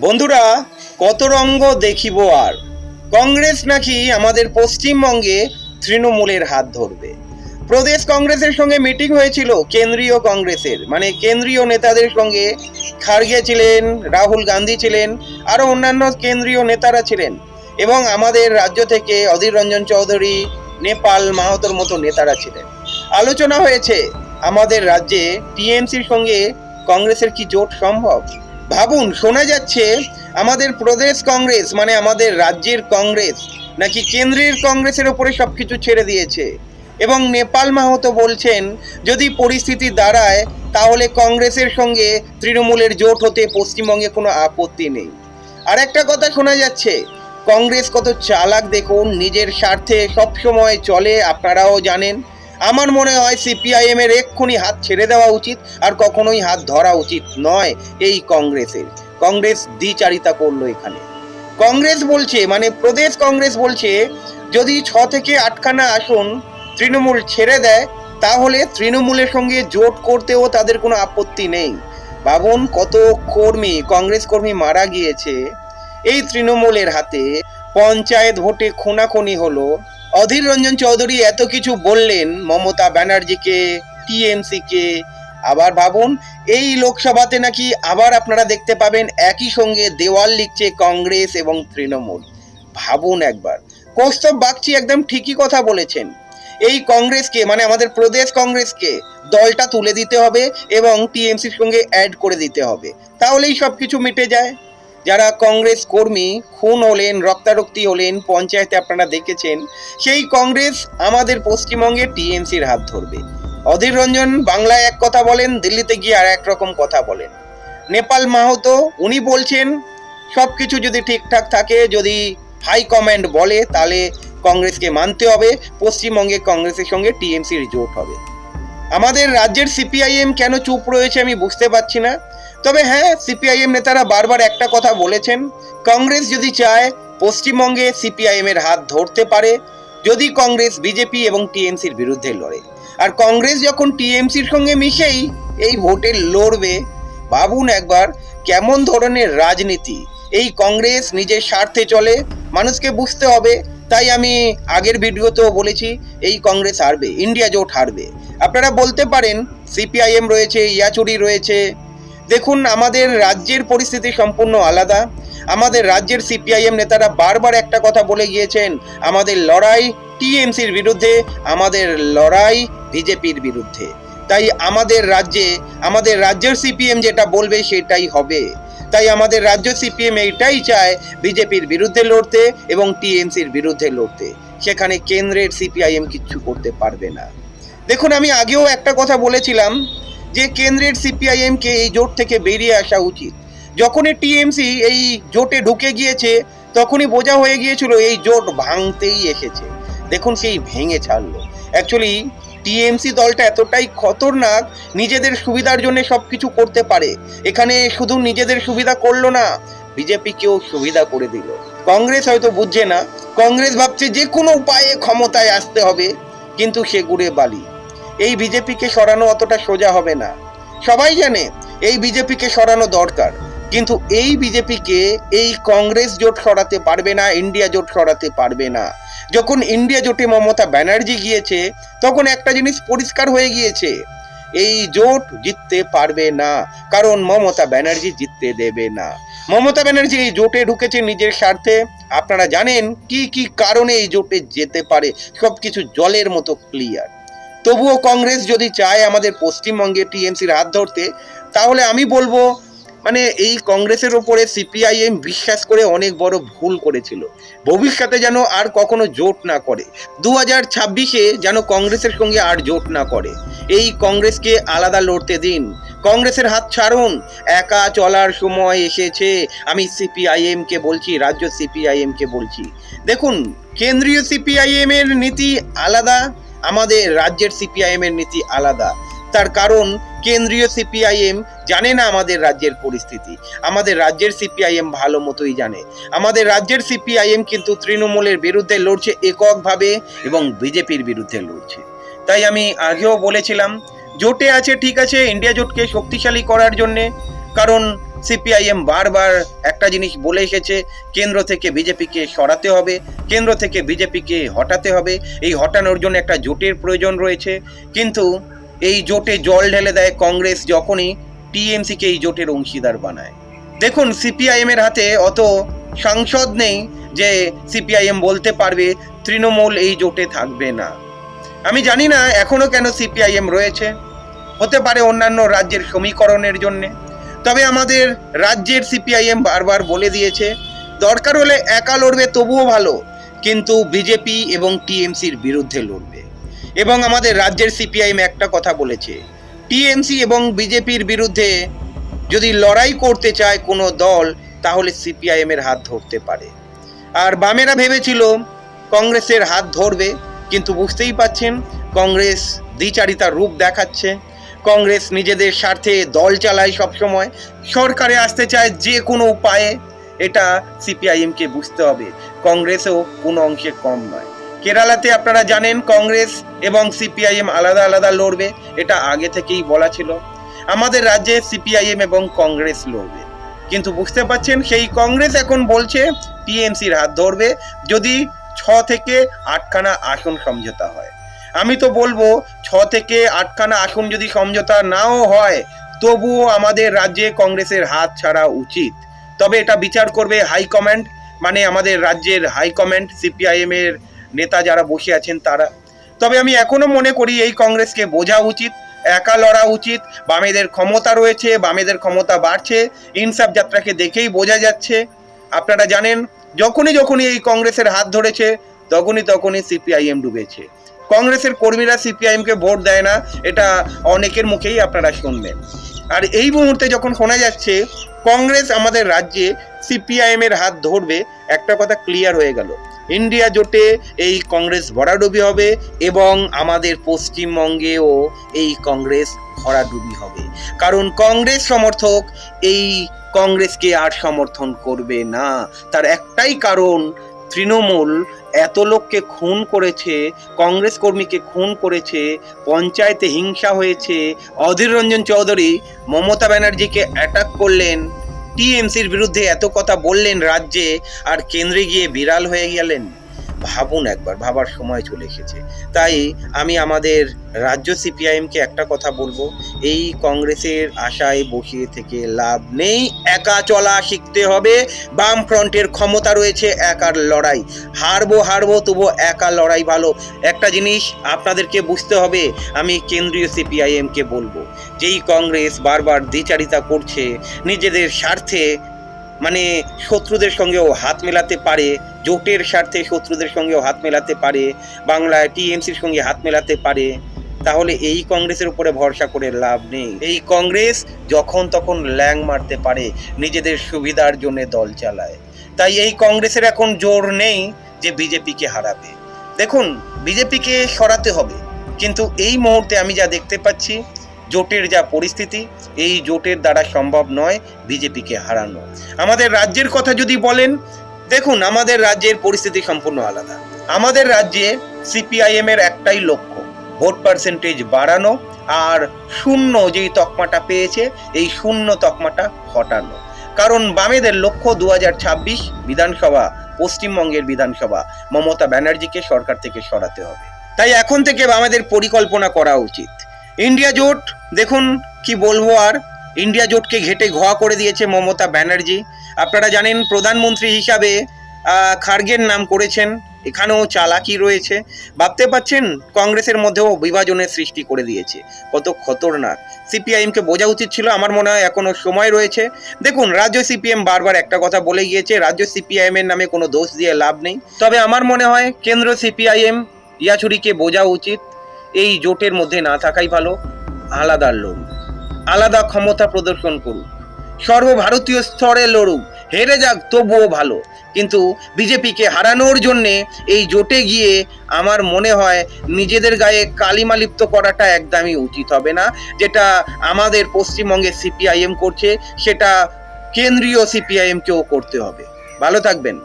বন্ধুরা, কত রঙ্গ দেখিব আর? কংগ্রেস নাকি আমাদের পশ্চিমবঙ্গে তৃণমূলের হাত ধরবে। প্রদেশ কংগ্রেসের সঙ্গে মিটিং হয়েছিল কেন্দ্রীয় কংগ্রেসের। মানে কেন্দ্রীয় নেতাদের সঙ্গে খার্গে ছিলেন, রাহুল গান্ধী ছিলেন আরও অন্যান্য কেন্দ্রীয় নেতারা ছিলেন এবং আমাদের রাজ্য থেকে অধীর রঞ্জন চৌধুরী, নেপাল, মাহাতোর মতো নেতারা ছিলেন। আলোচনা হয়েছে, আমাদের রাজ্যে টিএমসির সঙ্গে কংগ্রেসের কি জোট সম্ভব? ভাবুন, শোনা যাচ্ছে আমাদের প্রদেশ কংগ্রেস মানে আমাদের রাজ্যের কংগ্রেস, নাকি কেন্দ্রের কংগ্রেসের ওপরে সব কিছু ছেড়ে দিয়েছে? এবং নেপাল মাহাতো বলছেন, যদি পরিস্থিতি দাঁড়ায়, তাহলে কংগ্রেসের সঙ্গে তৃণমূলের জোট হতে পশ্চিমবঙ্গে কোনো আপত্তি নেই। আর একটা কথা শোনা যাচ্ছে, কংগ্রেস কত চালাক দেখুন, নিজের স্বার্থে সবসময় চলে, আপনারাও জানেন। আমার মনে হয় সিপিআইএম এর এক্ষুনি হাত ছেড়ে দেওয়া উচিত আর কখনোই হাত ধরা উচিত নয় এই কংগ্রেসের। কংগ্রেস দ্বিচারিতা করল এখানে। কংগ্রেস বলছে মানে প্রদেশ কংগ্রেস বলছে, যদি ছ থেকে আটখানা আসন তৃণমূল ছেড়ে দেয়, তাহলে তৃণমূলের সঙ্গে জোট করতেও তাদের কোনো আপত্তি নেই। ভাবুন কত কর্মী, কংগ্রেস কর্মী মারা গিয়েছে। এই তৃণমূলের হাতে পঞ্চায়েত ভোটে খুনাখুনি হলো। অধীর রঞ্জন চৌধুরী এত কিছু বললেন মমতা ব্যানার্জিকে, টিএমসিকে। আবার ভাবুন, এই লোকসভাতে নাকি আবার আপনারা দেখতে পাবেন একই সঙ্গে দেওয়াল লিখছে কংগ্রেস এবং তৃণমূল। ভাবুন একবার। কৌস্তব বাগচি একদম ঠিকই কথা বলেছেন। এই কংগ্রেসকে মানে আমাদের প্রদেশ কংগ্রেসকে দলটা তুলে দিতে হবে এবং টিএমসির সঙ্গে অ্যাড করে দিতে হবে। তাহলেই সব কিছু মিটে যায়। যারা কংগ্রেস কর্মী, খুন হলেন, রক্তারক্তি হলেন, পঞ্চায়েতে আপনারা দেখেছেন, সেই কংগ্রেস আমাদের পশ্চিমবঙ্গে টিএমসির হাত ধরবে। অধীর রঞ্জন বাংলায় এক কথা বলেন, দিল্লিতে গিয়ে আর এক রকম কথা বলেন। নেপাল মাহাতো, উনি বলছেন, সব কিছু যদি ঠিকঠাক থাকে, যদি হাই কমান্ড বলে, তাহলে কংগ্রেসকে মানতে হবে, পশ্চিমবঙ্গে কংগ্রেসের সঙ্গে টিএমসির জোট হবে। আমাদের রাজ্যের সিপিআইএম কেন চুপ রয়েছে আমি বুঝতে পারছি না। তবে হ্যাঁ সিপিআইএম নেতারা বারবার একটা কথা বলেছেন, কংগ্রেস যদি চায়, পশ্চিমবঙ্গে সিপিআইএম এর হাত ধরতে পারে, যদি কংগ্রেস বিজেপি এবং টিএমসির বিরুদ্ধে লড়ে। আর কংগ্রেস যখন টিএমসির সঙ্গে মিশেই এই ভোটে লড়বে, ভাবুন একবার কেমন ধরনের রাজনীতি। এই কংগ্রেস নিজের স্বার্থে চলে, মানুষকে বুঝতে হবে, তাই আমি আগের ভিডিওতেও বলেছি, এই কংগ্রেস হারবে, ইন্ডিয়া জোট হারবে। আপনারা বলতে পারেন, সিপিআইএম রয়েছে, ইয়াচুরি রয়েছে দেখুন, আমাদের রাজ্যের পরিস্থিতি সম্পূর্ণ আলাদা। আমাদের রাজ্যের সিপিআইএম নেতারা বারবার একটা কথা বলে গিয়েছেন, আমাদের লড়াই টিএমসির বিরুদ্ধে, আমাদের লড়াই বিজেপির বিরুদ্ধে। তাই আমাদের রাজ্যে, আমাদের রাজ্যের সিপিএম যেটা বলবে সেটাই হবে। তাই আমাদের রাজ্য সিপিএম এইটাই চায় বিজেপির বিরুদ্ধে লড়তে এবং টিএমসির বিরুদ্ধে লড়তে। সেখানে কেন্দ্রের সিপিআইএম কিচ্ছু করতে পারবে না। দেখুন, আমি আগেও একটা কথা বলেছিলাম যে কেন্দ্রের সিপিআইএমকে এই জোট থেকে বেরিয়ে আসা উচিত। যখনই টিএমসি এই জোটে ঢুকে গিয়েছে, তখনই বোঝা হয়ে গিয়েছিল এই জোট ভাঙতেই এসেছে। দেখুন সেই ভেঙে ছাড়লো। অ্যাকচুয়ালি টিএমসি দলটা এতটাই খতরনাক, নিজেদের সুবিধার জন্য সব কিছু করতে পারে। এখানে শুধু নিজেদের সুবিধা করল না, বিজেপিকেও সুবিধা করে দিল। কংগ্রেস হয়তো বুঝছে না, কংগ্রেস ভাবছে যে কোনো উপায়ে ক্ষমতায় আসতে হবে, কিন্তু সে গুড়ে বালি। এই বিজেপিকে সরানো অতটা সোজা হবে না। সবাই জানে এই বিজেপিকে সরানো দরকার, কিন্তু এই বিজেপিকে এই কংগ্রেস জোট সরাতে পারবে না, ইন্ডিয়া জোট সরাতে পারবে না। যখন ইন্ডিয়া জোটে মমতা ব্যানার্জি গিয়েছে, তখন একটা জিনিস পরিষ্কার হয়ে গিয়েছে, এই জোট জিততে পারবে না, কারণ মমতা ব্যানার্জি জিততে দেবে না। মমতা ব্যানার্জি এই জোটে ঢুকেছে নিজের স্বার্থে। আপনারা জানেন কি কি কারণে এই জোটে যেতে পারে, সবকিছু জলের মতো ক্লিয়ার তবুও কংগ্রেস যদি চায় আমাদের পশ্চিমবঙ্গে টিএমসির হাত ধরতে, তাহলে আমি বলব মানে এই কংগ্রেসের ওপরে সিপিআইএম বিশ্বাস করে অনেক বড় ভুল করেছিল। ভবিষ্যতে যেন আর কখনো জোট না করে। দু হাজার ছাব্বিশে যেন কংগ্রেসের সঙ্গে আর জোট না করে। এই কংগ্রেসকে আলাদা লড়তে দিন। কংগ্রেসের হাত ছাড়ুন। একা চলার সময় এসেছে। আমি সিপিআইএম কে বলছি, রাজ্য সিপিআইএম কে বলছি। দেখুন, কেন্দ্রীয় সিপিআইএম এর নীতি আলাদা। আমাদের রাজ্যের সিপিআইএম এর নীতি আলাদা। তার কারণ, কেন্দ্রীয় সিপিআইএম জানে না আমাদের রাজ্যের পরিস্থিতি। আমাদের রাজ্যের সিপিআইএম ভালো মতোই জানে। আমাদের রাজ্যের সিপিআইএম কিন্তু তৃণমূলের বিরুদ্ধে লড়ছে এককভাবে এবং বিজেপির বিরুদ্ধে লড়ছে। তাই আমি আগেও বলেছিলাম, জোটে আছে ঠিক আছে, ইন্ডিয়া জোটকে শক্তিশালী করার জন্যে। কারণ সিপিআইএম বারবার একটা জিনিস বলে এসেছে, কেন্দ্র থেকে বিজেপিকে সরাতে হবে, কেন্দ্র থেকে বিজেপিকে হটাতে হবে। এই হটানোর জন্য একটা জোটের প্রয়োজন রয়েছে। কিন্তু এই জোটে জল ঢেলে দেয় কংগ্রেস যখনই টিএমসিকে এই জোটের অংশীদার বানায়। দেখুন সিপিআইএম এর হাতে অত সাংসদ নেই যে সিপিআইএম বলতে পারবে, তৃণমূল এই জোটে থাকবে না। আমি জানি না এখনও কেন সিপিআইএম রয়েছে। হতে পারে অন্যান্য রাজ্যের সমীকরণের জন্যে। তবে আমাদের রাজ্যের সিপিআইএম বারবার বলে দিয়েছে, দরকার হলে একা লড়বে তবুও ভালো, কিন্তু বিজেপি এবং টিএমসির বিরুদ্ধে লড়বে। এবং আমাদের রাজ্যের সিপিআইএম একটা কথা বলেছে, টিএমসি এবং বিজেপির বিরুদ্ধে যদি লড়াই করতে চায় কোনো দল, তাহলে সিপিআইএম এর হাত ধরতে পারে। আর বামেরা ভেবেছিল কংগ্রেসের হাত ধরবে, কিন্তু বুঝতেই পাচ্ছেন কংগ্রেস দ্বিচারিতার রূপ দেখাচ্ছে। কংগ্রেস নিজেদের স্বার্থে দল চালায় সবসময়। সরকারে আসতে চায় যে কোনো উপায়ে। এটা সিপিআইএমকে বুঝতে হবে। কংগ্রেসও কোনো অংশে কম নয়। কেরালাতে আপনারা জানেন, কংগ্রেস এবং সিপিআইএম আলাদা আলাদা লড়বে। এটা আগে থেকেই বলা ছিল। আমাদের রাজ্যে সিপিআইএম এবং কংগ্রেস লড়বে। কিন্তু বুঝতে পাচ্ছেন সেই কংগ্রেস এখন বলছে, টিএমসির হাত ধরবে। যদি ছ থেকে আটখানা আসন সমঝোতা হয়। আমি তো বলব, ছ থেকে আটখানা আসন যদি সমঝোতা নাও হয়, তবুও আমাদের রাজ্যে কংগ্রেসের হাত ছাড়া উচিত। তবে এটা বিচার করবে হাইকমান্ড মানে আমাদের রাজ্যের হাইকমান্ড সিপিআইএম এর নেতা যারা বসে আছেন তারা। তবে আমি এখনও মনে করি এই কংগ্রেসকে বোঝা উচিত, একা লড়া উচিত, বামেদের ক্ষমতা রয়েছে, বামেদের ক্ষমতা বাড়ছে, ইনসাফ যাত্রাকে দেখেই বোঝা যাচ্ছে। আপনারা জানেন, যখনই যখনই এই কংগ্রেসের হাত ধরেছে, তখনই তখনই সিপিআইএম ডুবেছে। কংগ্রেসের কর্মীরা সিপিআইএমকে ভোট দেয় না, এটা অনেকের মুখেই আপনারা শুনবেন। আর এই মুহূর্তে যখন শোনা যাচ্ছে, কংগ্রেস আমাদের রাজ্যে সিপিআইএম এর হাত ধরবে, একটা কথা ক্লিয়ার হয়ে গেল। ইন্ডিয়া জোটে এই কংগ্রেস ভরাডুবি হবে এবং আমাদের পশ্চিমবঙ্গেও এই কংগ্রেস ভরাডুবি হবে। কারণ কংগ্রেস সমর্থক এই কংগ্রেসকে আর সমর্থন করবে না। তার একটাই কারণ তৃণমূল এত লোককে খুন করেছে, কংগ্রেস কর্মীকে খুন করেছে, পঞ্চায়েতে হিংসা হয়েছে। অধীর রঞ্জন চৌধুরী মমতা ব্যানার্জিকে অ্যাটাক করলেন, টিএমসির বিরুদ্ধে এত কথা বললেন রাজ্যে, আর কেন্দ্রে গিয়ে বিড়াল হয়ে গেলেন। ভাবুন একবার, ভাবার সময় চলে এসেছে। তাই আমি আমাদের রাজ্য সিপিআইএমকে একটা কথা বলব, এই কংগ্রেসের আশায় বসিয়ে থেকে লাভ নেই, একা চলা শিখতে হবে বাম ফ্রন্টের ক্ষমতা রয়েছে, একার লড়াই। হারবো হারবো, তবু একা লড়াই ভালো। একটা জিনিস আপনাদেরকে বুঝতে হবে, আমি কেন্দ্রীয় সিপিআইএমকে বলব, যেই কংগ্রেস বারবার দ্বিচারিতা করছে, নিজেদের স্বার্থে মানে শত্রুদের সঙ্গেও হাত মেলাতে পারে, জোটের স্বার্থে শত্রুদের সঙ্গেও হাত মেলাতে পারে, বাংলায় টিএমসির সঙ্গে হাত মেলাতে পারে, তাহলে এই কংগ্রেসের উপরে ভরসা করে লাভ নেই। এই কংগ্রেস যখন তখন ল্যাং মারতে পারে, নিজেদের সুবিধার জন্য দল চালায়। তাই এই কংগ্রেসের এখন জোর নেই যে বিজেপিকে হারাবে। দেখুন, বিজেপিকে সরাতে হবে, কিন্তু এই মুহূর্তে আমি যা দেখতে পাচ্ছি জোটের যা পরিস্থিতি, এই জোটের দ্বারা সম্ভব নয় বিজেপিকে হারানো। আমাদের রাজ্যের কথা যদি বলেন, দেখুন, আমাদের রাজ্যের পরিস্থিতি সম্পূর্ণ আলাদা। আমাদের রাজ্যে সিপিআইএম এর একটাই লক্ষ্য, ভোট পার্সেন্টেজ বাড়ানো আর শূন্য যেই তকমাটা পেয়েছে, এই শূন্য তকমাটা হটানো। কারণ বামেদের লক্ষ্য দু হাজার ছাব্বিশ বিধানসভা, পশ্চিমবঙ্গের বিধানসভা, মমতা ব্যানার্জিকে সরকার থেকে সরাতে হবে। তাই এখন থেকে বামেদের পরিকল্পনা করা উচিত। ইন্ডিয়া জোট, দেখুন কি বলব আর। ইন্ডিয়া জোটকে ঘেটে ঘোয়া করে দিয়েছে মমতা ব্যানার্জি। আপনারা জানেন, প্রধানমন্ত্রী হিসাবে খার্গের নাম করেছেন। এখানেও চালাকি রয়েছে। ভাবতে পাচ্ছেন, কংগ্রেসের মধ্যেও বিভাজনের সৃষ্টি করে দিয়েছে। কত খতরনাক। সিপিআইএমকে বোঝা উচিত ছিল, আমার মনে হয় এখনও সময় রয়েছে। দেখুন, রাজ্য সিপিএম বারবার একটা কথা বলে গিয়েছে, রাজ্য সিপিআইএমের নামে কোনো দোষ দিয়ে লাভ নেই। তবে আমার মনে হয়, কেন্দ্র সিপিআইএম, ইয়াছুরিকে বোঝা উচিত। এই জোটের মধ্যে না থাকাই ভালো, আলাদা লড়ুক আলাদা ক্ষমতা প্রদর্শন করুক। সর্বভারতীয় স্তরে লড়ুক, হেরে যাক তবুও ভালো। কিন্তু বিজেপিকে হারানোর জন্যে এই জোটে গিয়ে আমার মনে হয় নিজেদের গায়ে কালিমা লিপ্ত করাটা একদমই উচিত হবে না, যেটা আমাদের পশ্চিমবঙ্গে সিপিআইএম করছে, সেটা কেন্দ্রীয় সিপিআইএমকেও করতে হবে। ভালো থাকবেন।